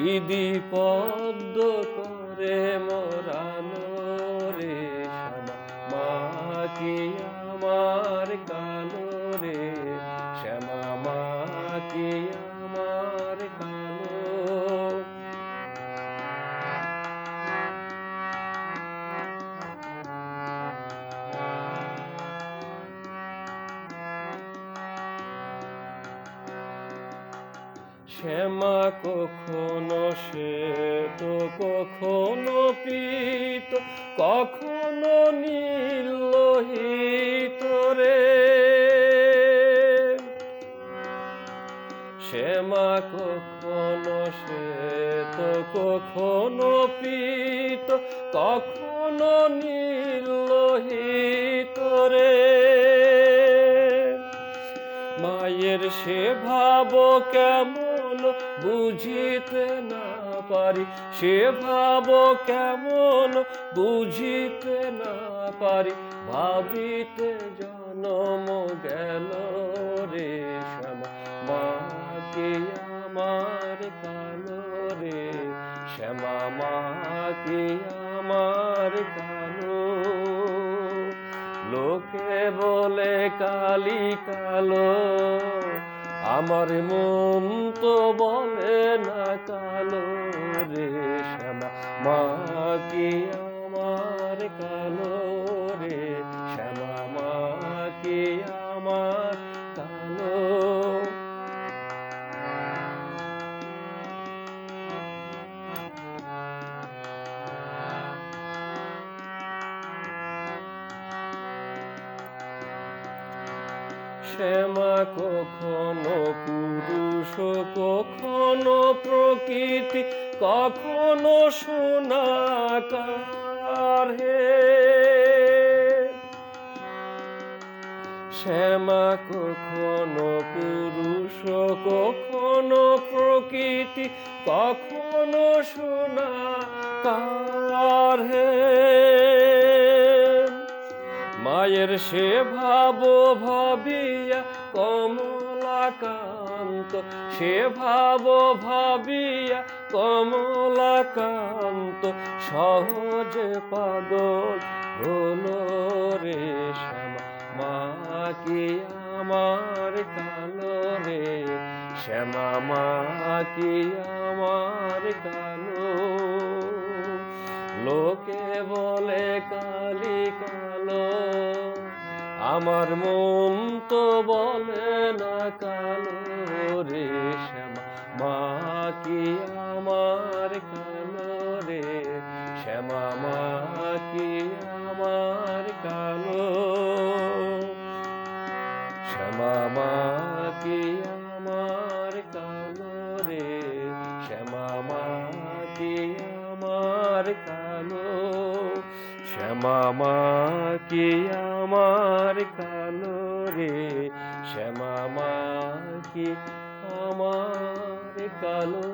হৃদি পদ্ম করে মরানো রে শ্যামা মা শ্যামা কখনো শ্বেত, কখনো পিত, কখনো নীলোহিত রে। শ্যামা কখনো শ্বেত, কখনো পিত, কখনো নীলোহিত রে। মায়ের সে ভাব কেমন বুঝিতে না পারি, সে ভাব কেমন বুঝিতে না পারি। ভাবিতে জনম গেল রে শ্যামা মা কে আমার কালো রে। শ্যামা মা কে আমার কালো লোকে বলে কালি কালো। আমার মন তো বলে না কালো রে শ্যামা মা কি আমার কালো শ্যামা কখনো পুরুষ, কখনো প্রকৃতি, কখনো সোনাকার হে। শ্যামা কখনো পুরুষ, কখনো প্রকৃতি, কখনো সোনাকার হে। মায়ের সে ভাব ভাবিয়া কমলাকান্ত, সে ভাব ভাবিয়া কমলাকান্ত, সহজে পাগল হলো রে শ্যামা। মা কি আমার কালো রে? শ্যামা, মা কি আমার কালো? লোকে বলে কালি কালো। আমার মন তো বলে না কালো রে শ্যামা। মা কি আমার কালো রে শ্যামা? মা কি আমার কালো? শ্যামা, মা কি আমার কালো রে? শ্যামা, মা কি আমার কালো? শ্যামা কি আমার কালো রে। শ্যামা কি আমার কালো